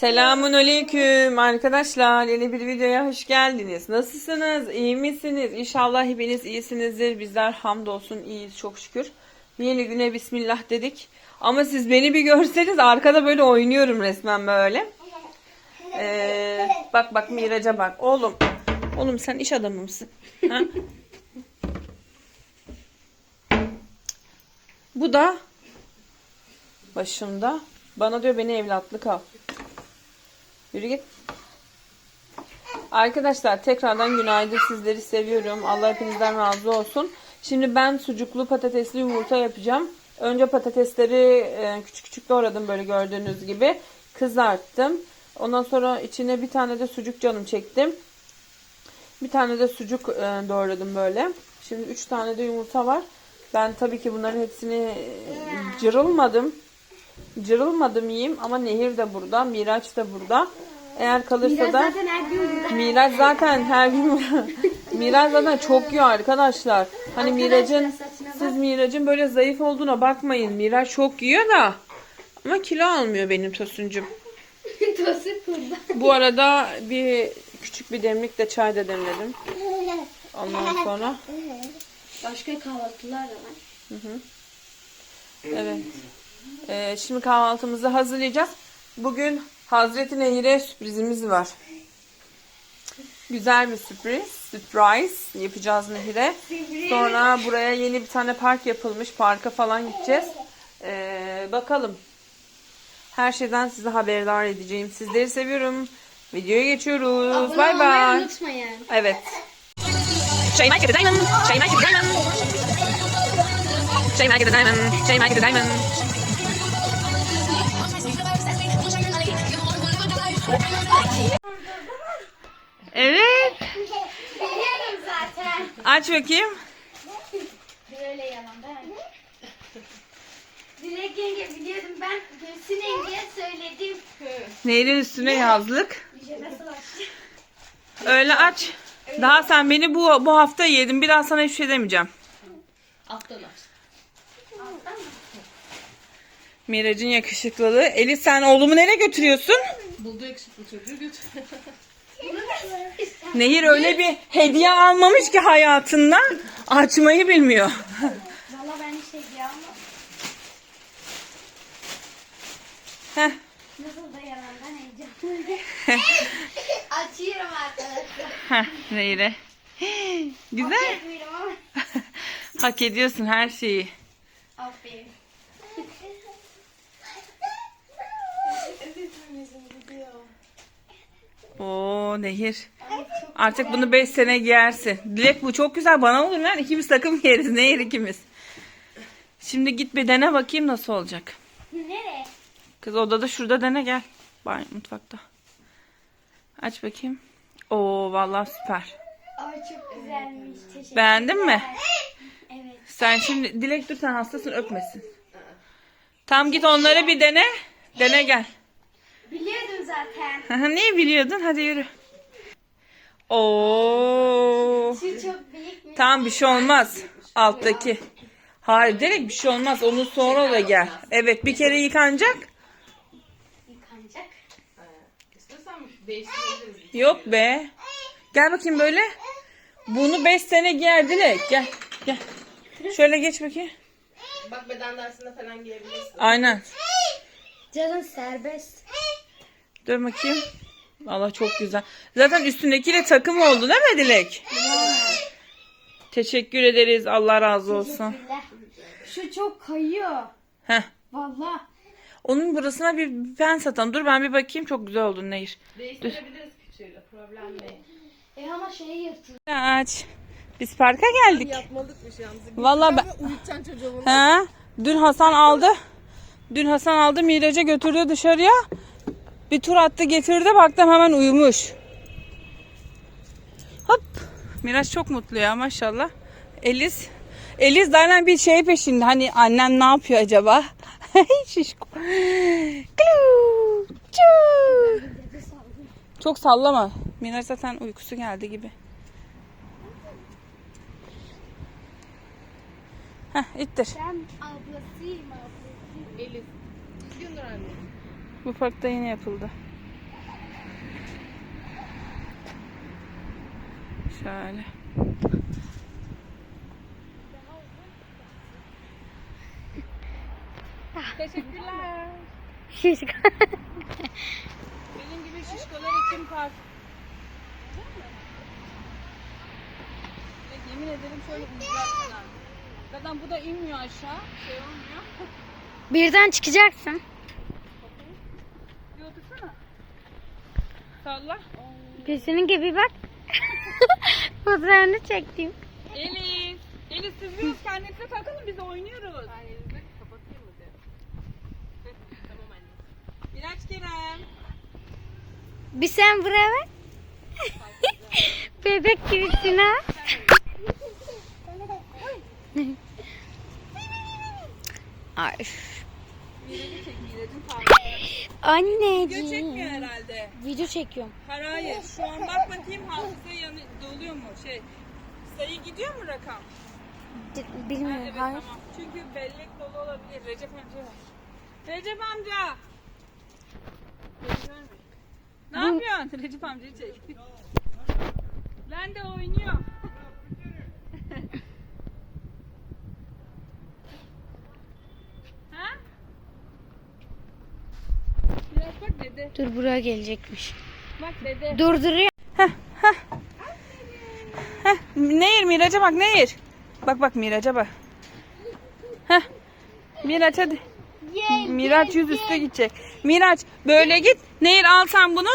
Selamun aleyküm arkadaşlar. Yeni bir videoya hoş geldiniz. Nasılsınız? İyi misiniz? İnşallah hepiniz iyisinizdir. Bizler hamdolsun iyiyiz çok şükür. Yeni güne bismillah dedik. Ama siz beni bir görseniz arkada böyle oynuyorum resmen böyle. Ee, bak bak Miraç'a bak. Oğlum. Oğlum sen iş adamı mısın? Ha? Bu da başımda. Bana diyor beni evlatlık al. Yürü git. Arkadaşlar tekrardan günaydın. Sizleri seviyorum. Allah hepinizden razı olsun. Şimdi ben sucuklu patatesli yumurta yapacağım. Önce patatesleri e, küçük küçük doğradım böyle gördüğünüz gibi. Kızarttım. Ondan sonra içine bir tane de sucuk canım çektim. Bir tane de sucuk e, doğradım böyle. Şimdi üç tane de yumurta var. Ben tabii ki bunların hepsini e, cırılmadım. Cırılmadım yiyeyim ama Nehir de burada, Miraç da burada. Eğer kalırsa Biraz da zaten her gün burada. Miraç zaten her gün Miraç zaten çok yiyor arkadaşlar. Hani Miraç'ın siz Miraç'ın böyle zayıf olduğuna bakmayın. Miraç çok yiyor da ama kilo almıyor benim tosuncum. Tosu burada. Bu arada bir küçük bir demlik de çay da demledim. Ondan sonra Başka kahvaltılar da var. evet. Ee, şimdi kahvaltımızı hazırlayacağız. Bugün Hazreti Nehir'e sürprizimiz var. Güzel bir sürpriz. Surprise yapacağız Nehir'e. Sonra buraya yeni bir tane park yapılmış. Parka falan gideceğiz. Ee, bakalım. Her şeyden size haberdar edeceğim. Sizleri seviyorum. Videoya geçiyoruz. Abone Bay olmayı bay. unutmayın. Evet. Şey Mike the Diamond. Şey Mike the Diamond. Şey Mike the Diamond. Şey Mike the Diamond. Evet. Biliyorum zaten. Aç bakayım. Böyle yalan mi? Dilek yenge biliyordum ben Gülsün yengeye söyledim. Nehrin üstüne yazlık. Öyle aç. Daha sen beni bu bu hafta yedin. Bir daha sana hiçbir şey demeyeceğim. Alttan? Mirac'ın yakışıklılığı. Eli sen oğlumu nereye götürüyorsun? Buldu yakışıklı çocuğu götür. Nehir öyle bir hediye almamış ki hayatında. Açmayı bilmiyor. Valla ben hiç şey diyemem. Heh. Nasıl da yalandan heyecanlı. Açıyorum arkadaşlar. Heh, Nehir'e. Güzel. Hak ediyorsun her şeyi. Aferin. Oo Nehir. Artık bunu 5 sene giyersin. Dilek bu çok güzel. Bana olur lan. İkimiz takım giyeriz. Nehir ikimiz. Şimdi git bir dene bakayım nasıl olacak. Nereye? Kız odada şurada dene gel. Banyo mutfakta. Aç bakayım. Oo vallahi süper. Ama çok güzelmiş. Teşekkür Beğendin mi? Evet. Sen şimdi Dilek dur sen hastasın öpmesin. Tam git onları bir dene. Dene gel. Biliyordum zaten. Neyi biliyordun? Hadi yürü. Oo. Şu çok büyük mü? Tamam bir şey olmaz. Alttaki. Hayır direkt bir şey olmaz. Onun sonra da gel. Evet bir kere yıkanacak. Yıkanacak. Değiştirebiliriz. Yok be. Gel bakayım böyle. Bunu 5 sene giyer Dilek. Gel. Gel. Şöyle geç bakayım. Bak beden dersinde falan giyebilirsin. Aynen. Canım serbest. Dur bakayım. Allah çok güzel. Zaten üstündekiyle takım oldu değil mi Dilek? Teşekkür ederiz. Allah razı olsun. Şu çok kayıyor. Heh. Valla. Onun burasına bir pen satalım. Dur ben bir bakayım. Çok güzel oldun Nehir. Değiştirebiliriz küçüğüyle. Problem değil. E ama şey yırtılıyor. Aç. Biz parka geldik. Yapmalıkmış yalnız. Vallahi ben... Uyutacaksın çocuğumu. Ha? Dün Hasan aldı. Dün Hasan aldı Miraç'a götürdü dışarıya. Bir tur attı getirdi baktım hemen uyumuş. Hop. Miraç çok mutlu ya maşallah. Eliz. Eliz zaten bir şey peşinde. Hani annem ne yapıyor acaba? Şişko. Çok sallama. Miraç zaten uykusu geldi gibi. Heh ittir. Ben ablasıyım ablasıyım. Bu parkta yeni yapıldı. Şöyle. Teşekkürler. Şişko. Benim gibi şişkolar için park. Evet, yemin ederim şöyle uzaktan. Zaten bu da inmiyor aşağı. Şey olmuyor. Birden çıkacaksın. Salla. Gözünün gibi bak. Fotoğrafını çektim. Elif. Elif siz biraz kendinize takılın biz oynuyoruz. Kapatayım mı. Tamam anne. Miraç Kerem. Bir sen buraya bak. Bebek gibisin ha. Ay. Miraç'ı çek Miraç'ın tarzı. Video çekmiyor Anneciğim. herhalde. Video çekıyorum. Hayır hayır. Şu an bak bakayım hafıza yanı doluyor mu? Şey sayı gidiyor mu rakam? D- Ha, Bilmiyorum. evet Hayır. tamam. Çünkü bellek dolu olabilir. Recep amca var. Recep amca. Recep amca. Ne yapıyorsun? Recep amcayı çek. Ben de oynuyor. ha? Biraz bak dede. Dur buraya gelecekmiş. Bak dede. Durduruyor. Nehir Miraç'a bak Nehir. Bak bak Miraç'a bak. Heh. Miraç hadi. Miraç yüzüstü gidecek. Miraç böyle git. Nehir al sen bunu.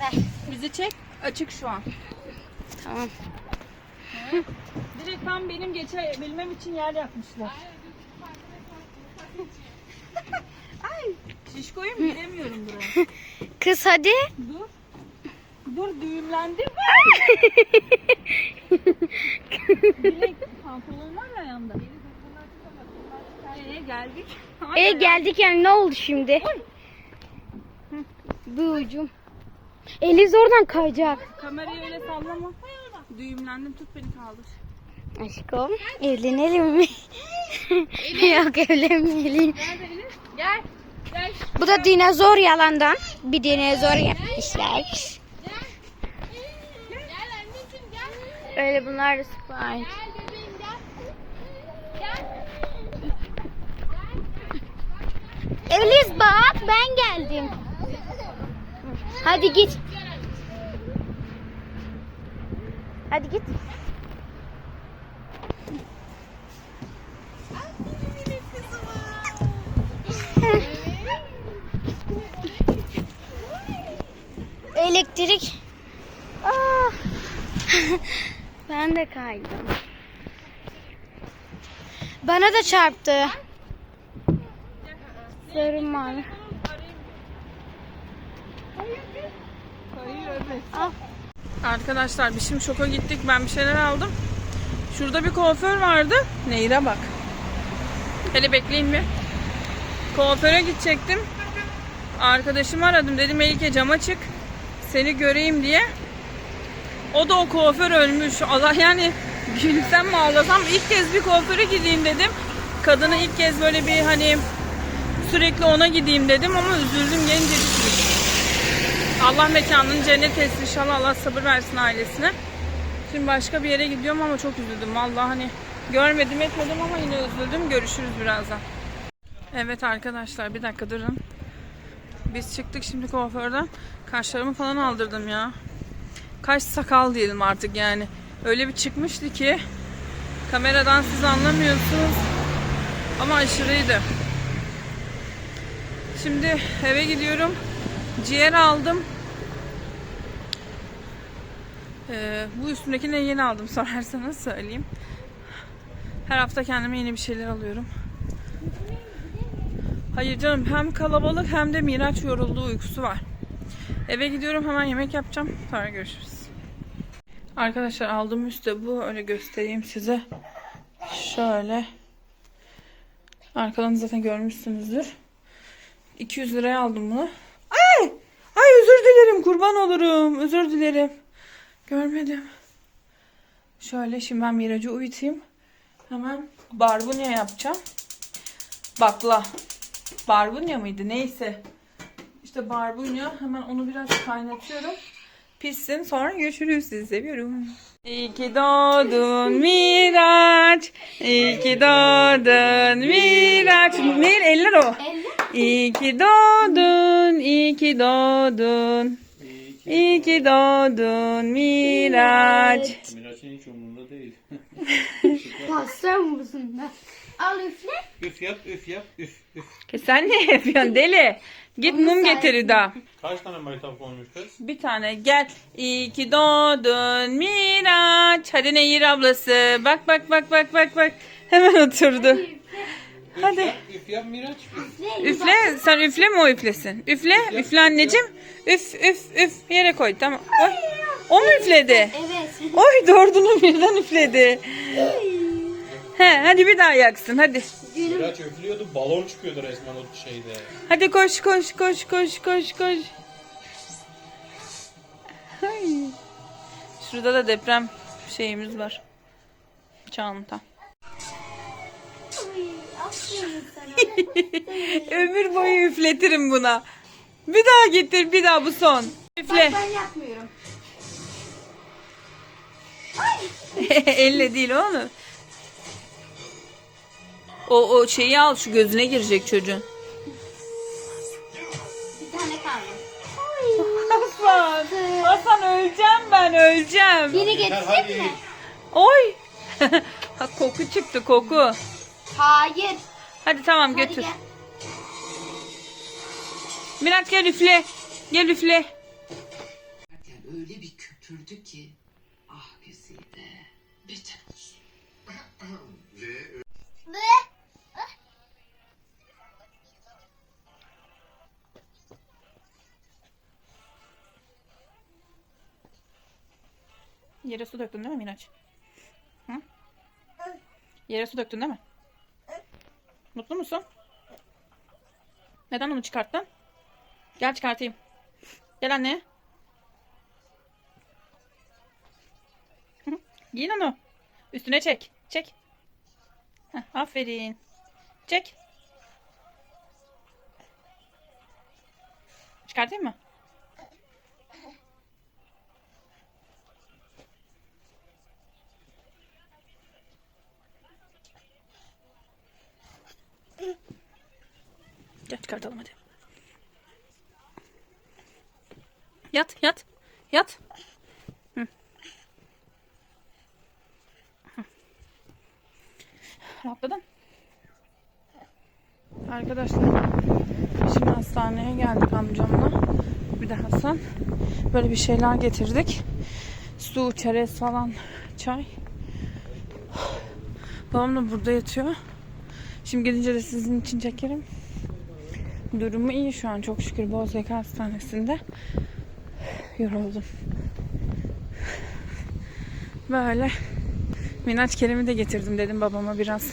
Ver. Bizi çek. Açık şu an. Tamam. Direkt tam benim geçebilmem için yer yapmışlar. Ay şişkoyu mu giremiyorum buraya. Kız hadi. Dur. Dur düğümlendim. Bilek pantolon var ya yanında. Ee, geldik. E geldik yani ne oldu şimdi? Bir ucum. Eliz oradan kayacak. Kamerayı öyle sallama. Düğümlendim tut beni kaldır. Aşkım evlenelim mi? Yok evlenmeyelim. Nerede Elif? Gel. Bu da dinozor yalandan. Bir dinozor yapmışlar. Öyle bunlar da. Gel. Eliz bak ben geldim. Hadi git. Hadi git. Elektrik. Aa. ben de kaydım. Bana da çarptı. Sarı mavi. Al. Arkadaşlar biz şimdi şoka gittik. Ben bir şeyler aldım. Şurada bir kuaför vardı. Nehir'e bak. Hele bekleyin bir. Kuaföre gidecektim. Arkadaşımı aradım. Dedim Melike cama çık. Seni göreyim diye. O da o kuaför ölmüş. Allah yani gülsem mi ağlasam ilk kez bir kuaföre gideyim dedim. Kadını ilk kez böyle bir hani sürekli ona gideyim dedim ama üzüldüm düşmüş. Allah mekanını cennet etsin inşallah Allah sabır versin ailesine. Şimdi başka bir yere gidiyorum ama çok üzüldüm. Vallahi hani görmedim etmedim ama yine üzüldüm. Görüşürüz birazdan. Evet arkadaşlar bir dakika durun. Biz çıktık şimdi kuaförden. Kaşlarımı falan aldırdım ya. Kaş sakal diyelim artık yani. Öyle bir çıkmıştı ki kameradan siz anlamıyorsunuz. Ama aşırıydı. Şimdi eve gidiyorum. Ciğer aldım. Ee, bu üstümdekini yeni aldım sorarsanız söyleyeyim. Her hafta kendime yeni bir şeyler alıyorum. Hayır canım hem kalabalık hem de Miraç yorulduğu uykusu var. Eve gidiyorum hemen yemek yapacağım. Sonra görüşürüz. Arkadaşlar aldığım üstte bu. Öyle göstereyim size. Şöyle. Arkadan zaten görmüşsünüzdür. 200 liraya aldım bunu. Ay! Ay özür dilerim kurban olurum. Özür dilerim. Görmedim. Şöyle şimdi ben Miraç'ı uyutayım. Hemen barbunya yapacağım. Bakla. Barbunya mıydı? Neyse. İşte barbunya. Hemen onu biraz kaynatıyorum. Pişsin sonra görüşürüz. Sizi seviyorum. İyi ki doğdun Miraç. İyi ki doğdun Miraç. Nehir eller o. İyi ki doğdun, iyi ki doğdun. İyi ki doğdun Miraç. Miraç'ın hiç umurunda değil. Pasta mısın da? Al üfle. üf yap, üf yap, üf, üf. Ke sen ne yapıyorsun deli? Git mum getir daha. Kaç tane maytap koymuş kız? Bir tane gel. İyi ki doğdun Miraç. Hadi Nehir ablası. Bak bak bak bak bak bak. Hemen oturdu. Üf Hadi. Yap, üf yap Miraç. Üf. Üfle. Sen üfle mi o üflesin? Üfle. Üfle anneciğim. Üf üf üf. Yere koy. Tamam. Oy. O mu üfledi? Evet. Oy dördünü birden üfledi. He, hadi bir daha yaksın hadi. Miraç üflüyordu, balon çıkıyordu resmen o şeyde. Hadi koş koş koş koş koş koş. Ay. Şurada da deprem şeyimiz var. Çanta. Ömür boyu üfletirim buna. Bir daha getir bir daha bu son. Üfle. Ben yapmıyorum. Elle değil oğlum. O, o şeyi al şu gözüne girecek çocuğun. Bir tane kaldı. Hasan. Hasan öleceğim ben öleceğim. Getirsek hadi. mi? Oy. ha, koku çıktı koku. Hayır. Hadi tamam Hadi götür. gel. Mirat gel üfle. Gel üfle. Öyle bir köpürdü ki beter olsun. Yere su döktün değil mi Miraç? Hı? Yere su döktün değil mi? Mutlu musun? Neden onu çıkarttın? Gel çıkartayım. Gel anne. Giyin onu. Üstüne çek. Çek. Heh, aferin. Çek. Çıkartayım mı? Gel çıkartalım hadi. Yat yat. Yat. Hı. Hı. Rahatladın. Arkadaşlar şimdi hastaneye geldik amcamla. Bir de Hasan. Böyle bir şeyler getirdik. Su, çerez falan, çay. Babam da burada yatıyor. Şimdi gidince de sizin için çekerim. Durumu iyi şu an çok şükür Bozüyük Hastanesi'nde. Yoruldum. Böyle Minaç Kerem'i de getirdim dedim babama biraz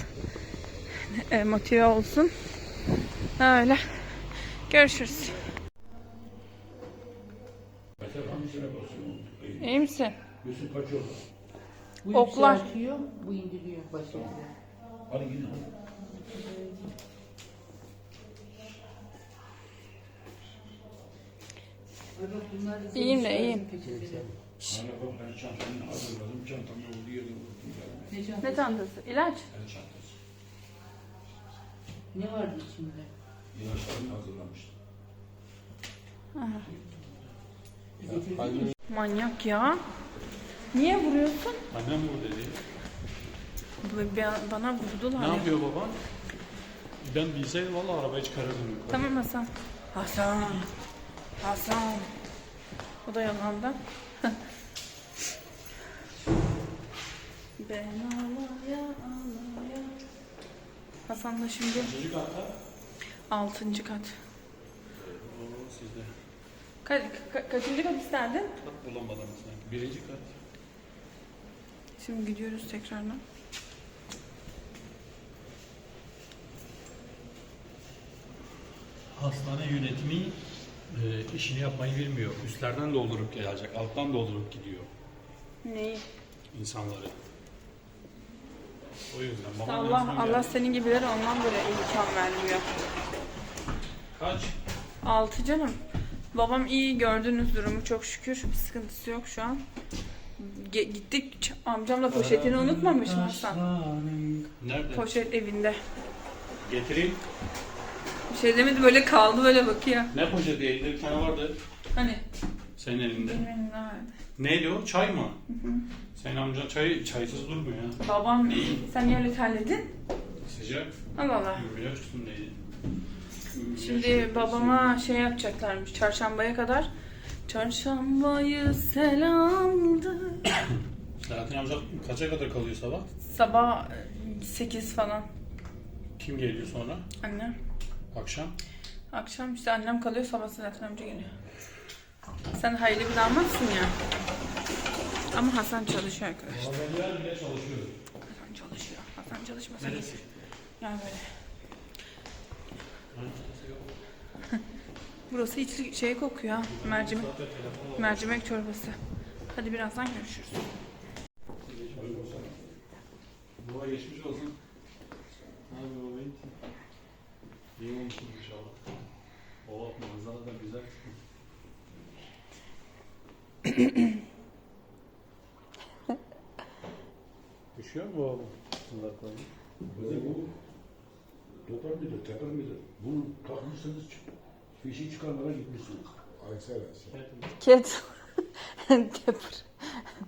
e, motive olsun. Öyle. Görüşürüz. İyi misin? Bu Oklar. yükseltiyor, bu indiriyor başını. İyiyim de iyiyim. Ne çantası? İlaç. Ne vardı içinde? Manyak ya. Niye vuruyorsun? Annem bu dedi. Bu- bir- Bana vurdular. Ne ya. yapıyor baban? Ben bilseydim valla arabayı çıkarırdım yukarı. Tamam Hasan. Hasan. Hasan. O da yalanda. ben ağlaya ağlaya. Hasan da şimdi Çocuk hatta. Altıncı kat. Oo sizde. Ka- ka- kaçıncı kat isterdin? Kat bulamadım sanki. Birinci kat. Şimdi gidiyoruz tekrardan. Hastane yönetimi e, işini yapmayı bilmiyor. Üstlerden doldurup gelecek, alttan doldurup gidiyor Neyi? insanları. O yüzden Allah Allah senin gibileri ondan böyle imkan vermiyor. Kaç? Altı canım. Babam iyi gördüğünüz durumu çok şükür. Bir sıkıntısı yok şu an. Ge- gittik amcamla poşetini unutmamış mı Hasan? Nerede? Poşet evinde. Getireyim. Bir şey demedi böyle kaldı böyle bakıyor. Ne poşeti elinde bir tane vardı. Hani Senin elinde. benim vardı. Neydi o? Çay mı? Senin amcan çay, çaysız durmuyor ya. Babam sen niye öyle terledin? Sıcak. Allah Allah. Biraz üstündeydi. Şimdi babama şey yapacaklarmış çarşambaya kadar. Çarşambayı selamdı. Selahattin amca kaça kadar kalıyor sabah? Sabah 8 falan. Kim geliyor sonra? Annem. Akşam? Akşam işte annem kalıyor sabah Selahattin amca geliyor. Sen hayırlı bir damatsın ya. Ama Hasan çalışıyor arkadaşlar. Bile çalışıyor. Hasan çalışıyor. Hasan çalışmasa Neresi? gelir. Yani böyle. Burası içli şey kokuyor ha. Mercimek, mercimek çorbası. Hadi birazdan görüşürüz. Baba geçmiş olsun. Yapıyor babayım? İyi olmuşsun inşallah. O manzara da güzel. Düşüyor mu baba? Kulaklarını. Bize bu doktor muydu, teper miydi? Bunu takmışsınız, fişi çıkarmadan gitmişsiniz. Aysel Aysel. Ket. Tepir.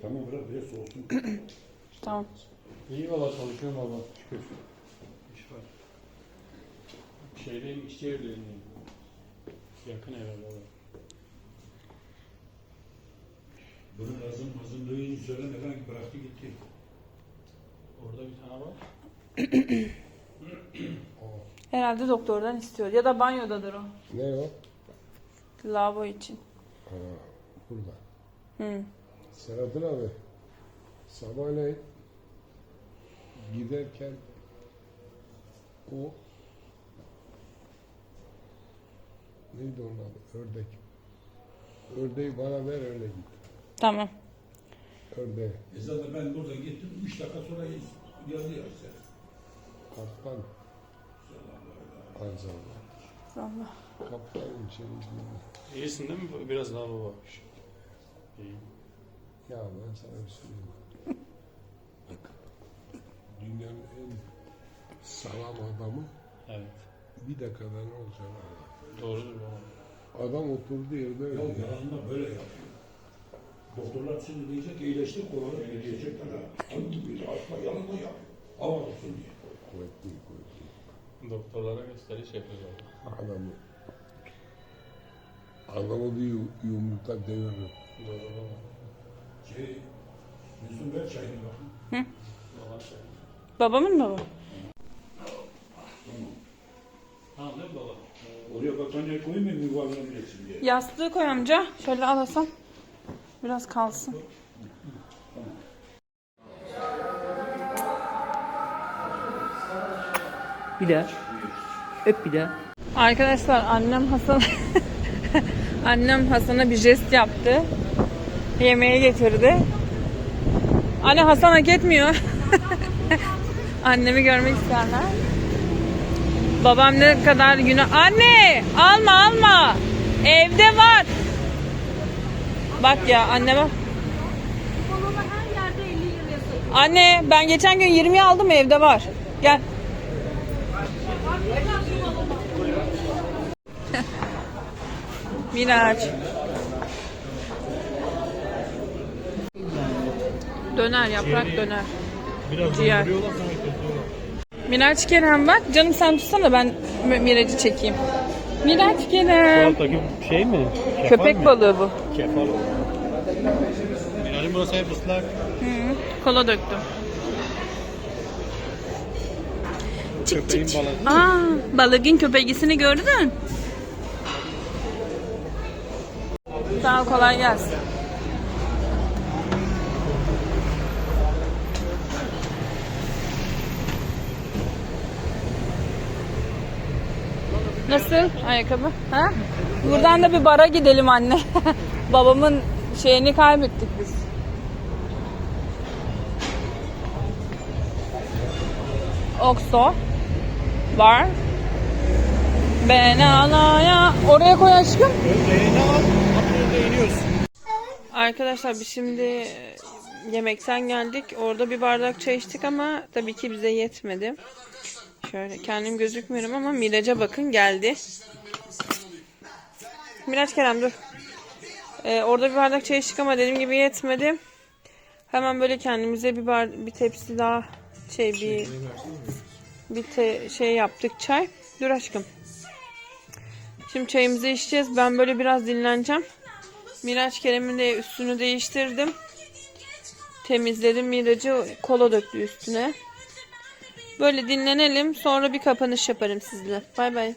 Tamam bırak biraz soğusun. Tamam. İyi valla çalışıyorum baba. Şükür. İş var. Şeydeyim, işçi evdeyim. Yakın eve baba. Bunun lazım hazırlığını söylemeden bıraktı gitti. Orada bir tane var. Herhalde doktordan istiyor. Ya da banyodadır o. Ne o? Lavabo için. Ha, burada. Hı. Selahattin abi, sabahleyin giderken o neydi onun adı? Ördek. Ördeği bana ver öyle git. Tamam. Ördeği. E zaten ben buradan gittim, üç dakika sonra geldi ya işte. Kaptan. Azam. Allah. Kaptan içeri. İyisin değil mi? Biraz daha baba. İyiyim. Ya ben sana bir söyleyeyim. Bak, Dünyanın en sağlam adamı Evet. bir dakikada ne olacağını anlar. Doğrudur baba. Adam oturduğu yerde öyle ya. yalanlar böyle yapıyor. Doktorlar şimdi diyecek iyileşti, kolay diyecekler ha. Hangi bir hasta yalan da yapıyor. Hava olsun diye. Kuvvetli. Doktorlara gösteriş yapıyoruz baba. Adamı adamı bir yu- yumrukla deviririm. Doğru baba. Şey, Yusuf ver çayını şey. Babamın mı bu? Ha ne baba? Oraya battaniye koyayım mı yuvarlanacaksın diye. Yastığı koy amca. Şöyle alasam. Biraz kalsın. Bir daha. Öp bir daha. Arkadaşlar annem Hasan annem Hasan'a bir jest yaptı. Yemeğe getirdi. Anne Hasan hak etmiyor. Annemi görmek isterler. Babam ne kadar günah... Anne! Alma alma! Evde var. Bak ya anneme. Anne ben geçen gün 20'ye aldım evde var. Gel. Miraç. Döner, yaprak döner. Biraz Ciğer. Miraç Kerem bak. Canım sen tutsana ben Mi- Miraç'ı çekeyim. Miraç Kerem. şey mi? Kefal Köpek mi? balığı bu. Kefal. Miracım burası hep ıslak. Hı, kola döktüm. Çık Köpeğin çık çık. balığı. Aa, balığın köpeğisini gördün. Ol kolay gelsin. Nasıl ayakkabı? Ha? Buradan da bir bara gidelim anne. Babamın şeyini kaybettik biz. Oxo var. Ben alaya. Oraya koy aşkım. Al. Atölye iniyoruz. Arkadaşlar biz şimdi e, yemekten geldik. Orada bir bardak çay içtik ama tabii ki bize yetmedi. Şöyle kendim gözükmüyorum ama Miraç'a bakın geldi. Miraç Kerem dur. Ee, orada bir bardak çay içtik ama dediğim gibi yetmedi. Hemen böyle kendimize bir bar bir tepsi daha şey bir bir te- şey yaptık çay. Dur aşkım. Şimdi çayımızı içeceğiz. Ben böyle biraz dinleneceğim. Miraç Kerem'in de üstünü değiştirdim. Temizledim. Miraç'ı kola döktü üstüne. Böyle dinlenelim. Sonra bir kapanış yaparım sizle. Bay bay.